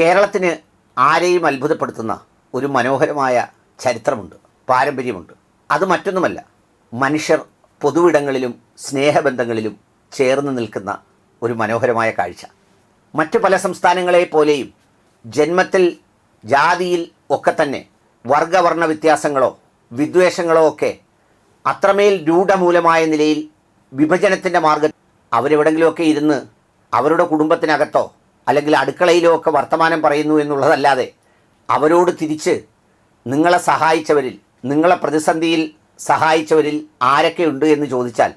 കേരളത്തിന് ആരെയും അത്ഭുതപ്പെടുത്തുന്ന ഒരു മനോഹരമായ ചരിത്രമുണ്ട് പാരമ്പര്യമുണ്ട്. അത് മറ്റൊന്നുമല്ല മനുഷ്യർ പൊതുവിടങ്ങളിലും സ്നേഹബന്ധങ്ങളിലും ചേർന്ന് നിൽക്കുന്ന ഒരു മനോഹരമായ കാഴ്ച. മറ്റു പല സംസ്ഥാനങ്ങളെ പോലെയും ജന്മത്തിൽ ജാതിയിൽ ഒക്കെ തന്നെ വർഗവർണ വ്യത്യാസങ്ങളോ വിദ്വേഷങ്ങളോ ഒക്കെ അത്രമേൽ രൂഢമൂലമായ നിലയിൽ വിഭജനത്തിന്റെ മാർഗം അവരെവിടെങ്കിലുമൊക്കെ ഇരുന്ന് അവരുടെ കുടുംബത്തിനകത്തോ അല്ലെങ്കിൽ അടുക്കളയിലോ ഒക്കെ വർത്തമാനം പറയുന്നു എന്നുള്ളതല്ലാതെ അവരോട് തിരിച്ച് നിങ്ങളെ സഹായിച്ചവരിൽ നിങ്ങളെ പ്രതിസന്ധിയിൽ സഹായിച്ചവരിൽ ആരൊക്കെയുണ്ട് എന്ന് ചോദിച്ചാൽ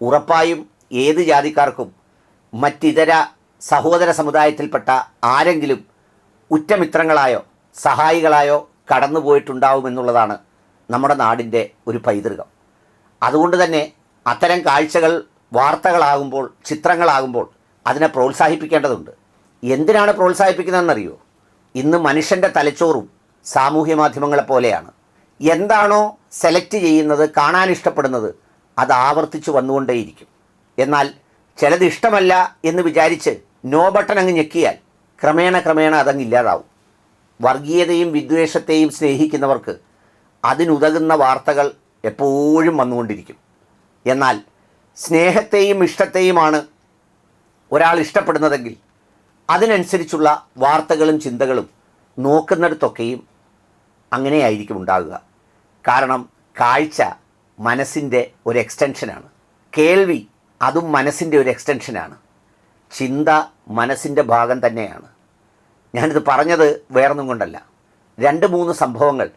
ഉറപ്പായും ഏത് ജാതിക്കാർക്കും മറ്റിതര സഹോദര സമുദായത്തിൽപ്പെട്ട ആരെങ്കിലും ഉറ്റമിത്രങ്ങളായോ സഹായികളായോ കടന്നുപോയിട്ടുണ്ടാവുമെന്നുള്ളതാണ് നമ്മുടെ നാടിന്റെ ഒരു പൈതൃകം. അതുകൊണ്ട് തന്നെ അത്തരം കാഴ്ചകൾ വാർത്തകളാകുമ്പോൾ ചിത്രങ്ങളാകുമ്പോൾ അതിനെ പ്രോത്സാഹിപ്പിക്കേണ്ടതുണ്ട്. എന്തിനാണ് പ്രോത്സാഹിപ്പിക്കുന്നതെന്നറിയോ? ഇന്ന് മനുഷ്യന്റെ തലച്ചോറും സാമൂഹ്യ മാധ്യമങ്ങളെ പോലെയാണ്. എന്താണോ സെലക്ട് ചെയ്യുന്നത് കാണാൻ ഇഷ്ടപ്പെടുന്നത് അത് ആവർത്തിച്ച് വന്നുകൊണ്ടേയിരിക്കും. എന്നാൽ ചിലത് ഇഷ്ടമല്ല എന്ന് വിചാരിച്ച് നോ ബട്ടൺ അങ്ങ് ഞെക്കിയാൽ ക്രമേണ ക്രമേണ അതങ്ങ് ഇല്ലാതാവും. വർഗീയതയും വിദ്വേഷത്തെയും സ്നേഹിക്കുന്നവർക്ക് അതിനുതകുന്ന വാർത്തകൾ എപ്പോഴും വന്നുകൊണ്ടിരിക്കും. എന്നാൽ സ്നേഹത്തെയും ഇഷ്ടത്തെയുമാണ് ഒരാൾ ഇഷ്ടപ്പെടുന്നതെങ്കിൽ അതിനനുസരിച്ചുള്ള വാർത്തകളും ചിന്തകളും നോക്കുന്നിടത്തൊക്കെയും അങ്ങനെയായിരിക്കും ഉണ്ടാകുക. കാരണം കാഴ്ച മനസ്സിന്റെ ഒരു എക്സ്റ്റൻഷനാണ്. കേൾവി അതും മനസ്സിന്റെ ഒരു എക്സ്റ്റൻഷനാണ്. ചിന്ത മനസ്സിന്റെ ഭാഗം തന്നെയാണ്. ഞാനിത് പറഞ്ഞത് വേറൊന്നും കൊണ്ടല്ല. രണ്ട് മൂന്ന് സംഭവങ്ങൾ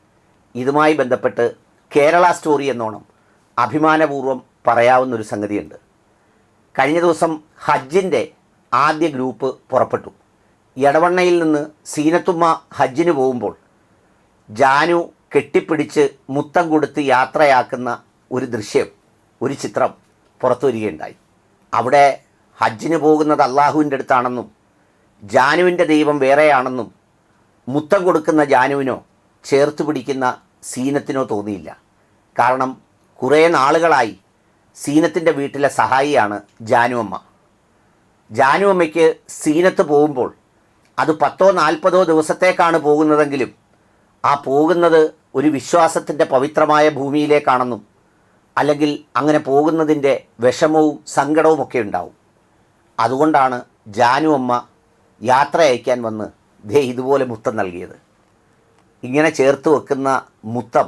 ഇതുമായി ബന്ധപ്പെട്ട് കേരള സ്റ്റോറി എന്നോണം അഭിമാനപൂർവം പറയാവുന്നൊരു സംഗതിയുണ്ട്. കഴിഞ്ഞ ദിവസം ഹജ്ജിന്റെ ആദ്യ ഗ്രൂപ്പ് പുറപ്പെട്ടു. എടവണ്ണയിൽ നിന്ന് സീനത്തുമ്മ ഹജ്ജിന് പോകുമ്പോൾ ജാനു കെട്ടിപ്പിടിച്ച് മുത്തം കൊടുത്ത് യാത്രയാക്കുന്ന ഒരു ദൃശ്യം ഒരു ചിത്രം പുറത്തു വരികയുണ്ടായി അവിടെ ഹജ്ജിന് പോകുന്നത് അള്ളാഹുവിന്റെ അടുത്താണെന്നും ജാനുവിന്റെ ദൈവം വേറെയാണെന്നും മുത്തം കൊടുക്കുന്ന ജാനുവിനോ ചേർത്ത് പിടിക്കുന്ന സീനത്തിനോ തോന്നിയില്ല. കാരണം കുറേ നാളുകളായി സീനത്തിന്റെ വീട്ടിലെ സഹായിയാണ് ജാനുവമ്മ. ജാനുവമ്മയ്ക്ക് സീനത്ത് പോകുമ്പോൾ അത് പത്തോ നാൽപ്പതോ ദിവസത്തേക്കാണ് പോകുന്നതെങ്കിലും ആ പോകുന്നത് ഒരു വിശ്വാസത്തിന്റെ പവിത്രമായ ഭൂമിയിലേക്കാണെന്നും അല്ലെങ്കിൽ അങ്ങനെ പോകുന്നതിന്റെ വിഷമവും സങ്കടവും ഒക്കെ ഉണ്ടാവും. അതുകൊണ്ടാണ് ജാനു അമ്മ യാത്ര അയക്കാൻ വന്ന് ദേ ഇതുപോലെ മുത്തം നൽകിയത്. ഇങ്ങനെ ചേർത്ത് വെക്കുന്ന മുത്തം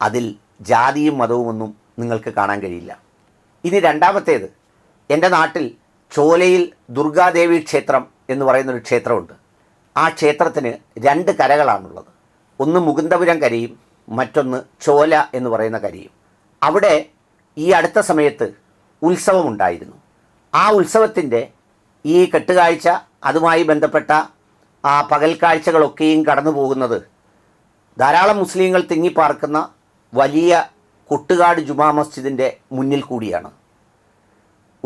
അതിൽ ജാതിയും മതവുമൊന്നും നിങ്ങൾക്ക് കാണാൻ കഴിയില്ല. ഇനി രണ്ടാമത്തേത് എന്റെ നാട്ടിൽ ചോലയിൽ ദുർഗാദേവി ക്ഷേത്രം എന്ന് പറയുന്നൊരു ക്ഷേത്രമുണ്ട്. ആ ക്ഷേത്രത്തിന് രണ്ട് കരകളാണുള്ളത്. ഒന്ന് മുകുന്ദപുരം കരയും മറ്റൊന്ന് ചോല എന്ന് പറയുന്ന കരയും. അവിടെ ഈ അടുത്ത സമയത്ത് ഉത്സവമുണ്ടായിരുന്നു. ആ ഉത്സവത്തിന്റെ ഈ കെട്ടുകാഴ്ച അതുമായി ബന്ധപ്പെട്ട ആ പകൽ കാഴ്ചകളൊക്കെയും കടന്നു പോകുന്നത് ധാരാളം മുസ്ലിങ്ങൾ തിങ്ങിപ്പാർക്കുന്ന വലിയ കൊട്ടുകാട് ജുമാ മസ്ജിദിന്റെ മുന്നിൽ കൂടിയാണ്.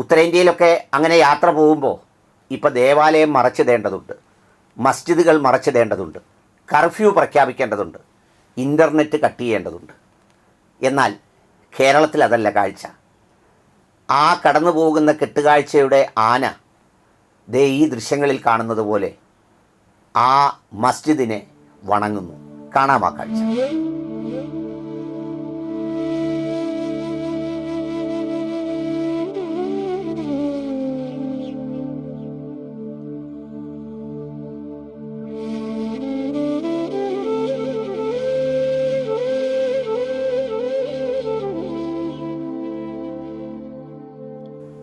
ഉത്തരേന്ത്യയിലൊക്കെ അങ്ങനെ യാത്ര പോകുമ്പോൾ ഇപ്പോൾ ദേവാലയം മറച്ചിടേണ്ടതുണ്ട്. മസ്ജിദുകൾ മറച്ചിടേണ്ടതുണ്ട്. കർഫ്യൂ പ്രഖ്യാപിക്കേണ്ടതുണ്ട്. ഇന്റർനെറ്റ് കട്ട് ചെയ്യേണ്ടതുണ്ട്. എന്നാൽ കേരളത്തിൽ അതല്ല കാഴ്ച. ആ കടന്നു പോകുന്ന കെട്ടുകാഴ്ചയുടെ ആന ദേ ഈ ദൃശ്യങ്ങളിൽ കാണുന്നത് പോലെ ആ മസ്ജിദിനെ വണങ്ങുന്നു. കാണാം ആ കാഴ്ച.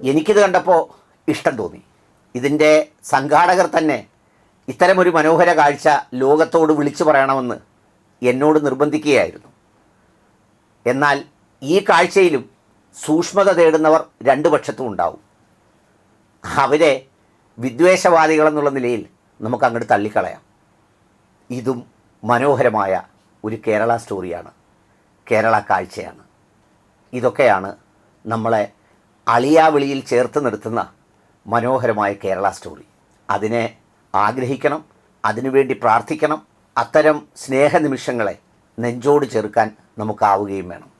എനിക്കിത് കണ്ടപ്പോൾ ഇഷ്ടം തോന്നി. ഇതിന്റെ സംഘാടകർ തന്നെ ഇത്തരമൊരു മനോഹര കാഴ്ച ലോകത്തോട് വിളിച്ചു പറയണമെന്ന് എന്നോട് നിർബന്ധിക്കുകയായിരുന്നു. എന്നാൽ ഈ കാഴ്ചയിലും സൂക്ഷ്മത തേടുന്നവർ രണ്ടു പക്ഷത്തും ഉണ്ടാവും. അവരെ വിദ്വേഷവാദികളെന്നുള്ള നിലയിൽ നമുക്ക് അങ്ങോട്ട് തള്ളിക്കളയാം. ഇതും മനോഹരമായ ഒരു കേരള സ്റ്റോറിയാണ് കേരള കാഴ്ചയാണ്. ഇതൊക്കെയാണ് നമ്മളെ അളിയാവിളിയിൽ ചേർത്ത് നിർത്തുന്ന മനോഹരമായ കേരള സ്റ്റോറി. അതിനെ ആഗ്രഹിക്കണം അതിനുവേണ്ടി പ്രാർത്ഥിക്കണം അത്തരം സ്നേഹനിമിഷങ്ങളെ നെഞ്ചോട് ചേർക്കാൻ നമുക്കാവുകയും വേണം.